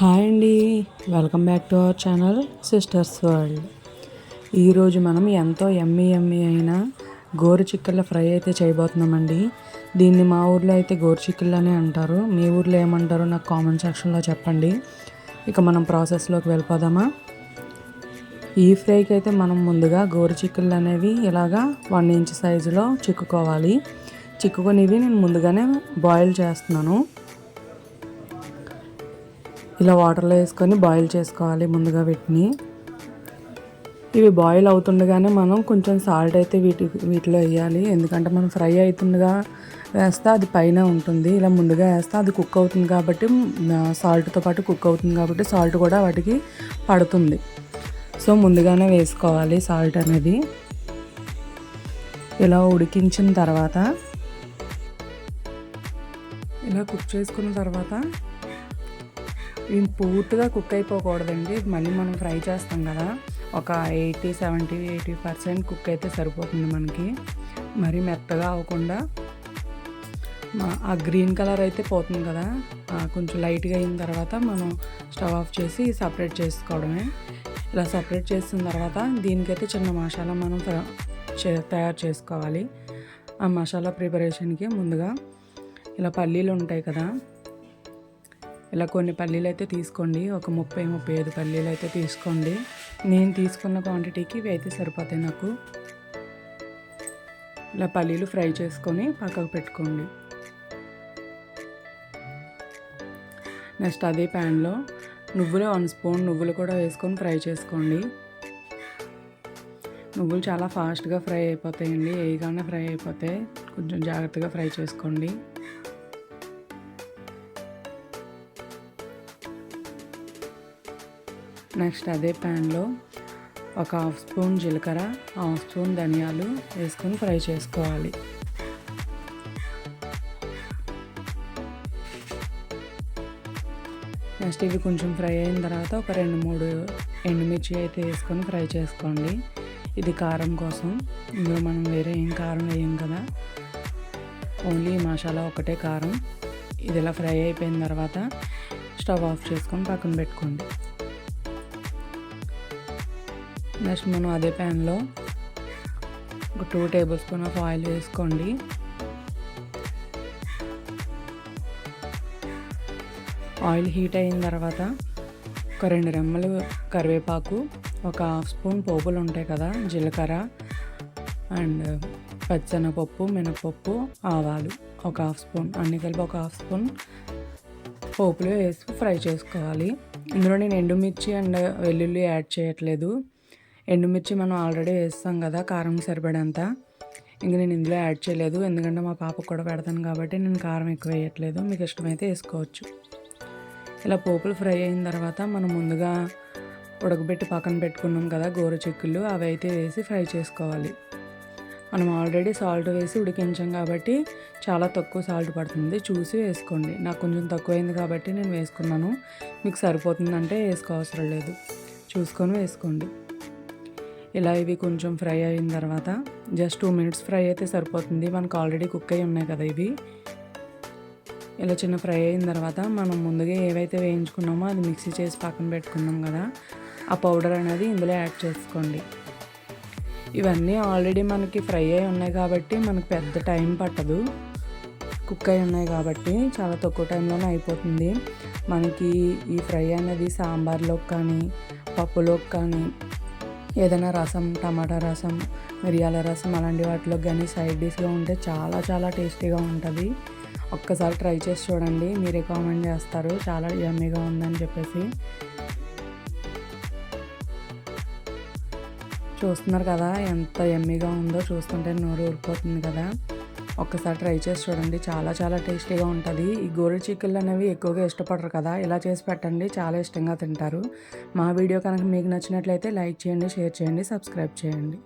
Hi అండి. Welcome back to our channel sisters world. ఈరోజు మనం ఎంతో ఎమ్మి ఎమ్మి అయిన గోరు చిక్కల ఫ్రై అయితే చేయబోతున్నామండి. దీన్ని మా ఊర్లో అయితే గోరు చిక్కులు అనే అంటారు. మీ ఊర్లో ఏమంటారో నాకు కామెంట్ సెక్షన్లో చెప్పండి. ఇక మనం ప్రాసెస్లోకి వెళ్ళిపోదామా? ఈ ఫ్రైకి అయితే మనం ముందుగా గోరు చిక్కులు అనేవి ఇలాగా వన్ ఇంచ్ సైజులో చిక్కుకోవాలి. చిక్కుకొనివి నేను ముందుగానే బాయిల్ చేస్తున్నాను. ఇలా వాటర్లో వేసుకొని బాయిల్ చేసుకోవాలి ముందుగా వీటిని. ఇవి బాయిల్ అవుతుండగానే మనం కొంచెం సాల్ట్ అయితే వీటి వీటిలో వేయాలి. ఎందుకంటే మనం ఫ్రై అవుతుండగా వేస్తే అది పైన ఉంటుంది. ఇలా ముందుగా వేస్తే అది కుక్ అవుతుంది కాబట్టి సాల్ట్తో పాటు కుక్ అవుతుంది కాబట్టి సాల్ట్ కూడా వాటికి పడుతుంది. సో ముందుగానే వేసుకోవాలి సాల్ట్ అనేది. ఇలా ఉడికించిన తర్వాత ఇలా కుక్ చేసుకున్న తర్వాత ఇవి పూర్తిగా కుక్ అయిపోకూడదండి. మళ్ళీ మనం ఫ్రై చేస్తాం కదా. ఒక eighty seventy eighty percent cook అయితే సరిపోతుంది మనకి. మరీ మెత్తగా అవ్వకుండా ఆ గ్రీన్ కలర్ అయితే పోతుంది కదా. కొంచెం లైట్గా అయిన తర్వాత మనం స్టవ్ ఆఫ్ చేసి సపరేట్ చేసుకోవడమే. ఇలా సపరేట్ చేసిన తర్వాత దీనికైతే చిన్న మసాలా మనం తయారు చేసుకోవాలి. ఆ మసాలా ప్రిపరేషన్కి ముందుగా ఇలా పల్లీలు ఉంటాయి కదా. ఇలా కొన్ని పల్లీలు అయితే తీసుకోండి. ఒక ముప్పై ముప్పై ఐదు పల్లీలు అయితే తీసుకోండి. నేను తీసుకున్న క్వాంటిటీకి ఇవి అయితే సరిపోతాయి నాకు. ఇలా పల్లీలు ఫ్రై చేసుకొని పక్కకు పెట్టుకోండి. నెక్స్ట్ అదే ప్యాన్లో నువ్వులు వన్ స్పూన్ నువ్వులు కూడా వేసుకొని ఫ్రై చేసుకోండి. నువ్వులు చాలా ఫాస్ట్గా ఫ్రై అయిపోతాయండి. ఏగానే ఫ్రై అయిపోతాయి. కొంచెం జాగ్రత్తగా ఫ్రై చేసుకోండి. నెక్స్ట్ అదే ప్యాన్లో ఒక హాఫ్ స్పూన్ జీలకర్ర హాఫ్ స్పూన్ ధనియాలు వేసుకొని ఫ్రై చేసుకోవాలి. నెక్స్ట్ ఇవి కొంచెం ఫ్రై అయిన తర్వాత ఒక రెండు మూడు ఎండుమిర్చి అయితే వేసుకొని ఫ్రై చేసుకోండి. ఇది కారం కోసం. ఇందులో మనం వేరే ఏం కారం వేయం కదా. ఓన్లీ మసాలా ఒకటే కారం. ఇది ఇలా ఫ్రై అయిపోయిన తర్వాత స్టవ్ ఆఫ్ చేసుకొని పక్కన పెట్టుకోండి. నెక్స్ట్ మనం అదే ప్యాన్లో ఒక two table spoon of oil వేసుకోండి. ఆయిల్ హీట్ అయిన తర్వాత ఒక రెండు రెమ్మలు కరివేపాకు ఒక హాఫ్ స్పూన్ పోపులు ఉంటాయి కదా జీలకర్ర అండ్ పచ్చనపప్పు మినపప్పు ఆవాలు ఒక హాఫ్ స్పూన్. అన్ని కలిపి ఒక హాఫ్ స్పూన్ పోపులు వేసి ఫ్రై చేసుకోవాలి. ఇందులో నేను ఎండుమిర్చి అండ్ వెల్లుల్లి యాడ్ చేయట్లేదు. ఎండుమిర్చి మనం ఆల్రెడీ వేస్తాం కదా కారం సరిపడంత. ఇంక నేను ఇందులో యాడ్ చేయలేదు ఎందుకంటే మా పాపకు కూడా పెడతాను కాబట్టి నేను కారం ఎక్కువ వేయట్లేదు మీకు ఇష్టమైతే వేసుకోవచ్చు. ఇలా పోపులు ఫ్రై అయిన తర్వాత మనం ముందుగా ఉడకబెట్టి పక్కన పెట్టుకున్నాం కదా గోరు చెక్కులు అవి అయితే వేసి ఫ్రై చేసుకోవాలి. మనం ఆల్రెడీ సాల్ట్ వేసి ఉడికించాం కాబట్టి చాలా తక్కువ సాల్ట్ పడుతుంది చూసి వేసుకోండి. నాకు కొంచెం తక్కువైంది కాబట్టి నేను వేసుకున్నాను మీకు సరిపోతుందంటే వేసుకోవసరం లేదు. చూసుకొని వేసుకోండి. ఇలా ఇవి కొంచెం ఫ్రై అయిన తర్వాత జస్ట్ టూ మినిట్స్ ఫ్రై అయితే సరిపోతుంది. మనకు ఆల్రెడీ కుక్ అయి ఉన్నాయి కదా ఇవి. ఇలా చిన్న ఫ్రై అయిన తర్వాత మనం ముందుగా ఏవైతే వేయించుకున్నామో అది మిక్సీ చేసి పక్కన పెట్టుకున్నాం కదా ఆ పౌడర్ అనేది ఇందులో యాడ్ చేసుకోండి. ఇవన్నీ ఆల్రెడీ మనకి ఫ్రై అయి ఉన్నాయి కాబట్టి మనకు పెద్ద టైం పట్టదు. కుక్ అయి ఉన్నాయి కాబట్టి చాలా తక్కువ టైంలోనే అయిపోతుంది. మనకి ఈ ఫ్రై అనేది సాంబార్లోకి కానీ పప్పులోకి కానీ ఏదైనా రసం టమాటా రసం మిరియాల రసం అలాంటి వాటిలో కానీ సైడ్ డిష్గా ఉంటే చాలా చాలా టేస్టీగా ఉంటుంది. ఒక్కసారి ట్రై చేసి చూడండి. మీరే కామెంట్ చేస్తారు. చాలా యమ్మీగా ఉందని చెప్పేసి. చూస్తున్నారు కదా ఎంత ఎమ్మీగా ఉందో. చూస్తుంటే నోరు ఊరిపోతుంది కదా. ఒక్కసారి ట్రై చేసి చూడండి. చాలా చాలా టేస్టీగా ఉంటుంది. ఈ గోరు చిక్కుళ్ళు అనేవి ఎక్కువగా ఇష్టపడరు కదా. ఇలా చేసి పెట్టండి. చాలా ఇష్టంగా తింటారు. మా వీడియో కనుక మీకు నచ్చినట్లయితే లైక్ చేయండి షేర్ చేయండి సబ్స్క్రైబ్ చేయండి.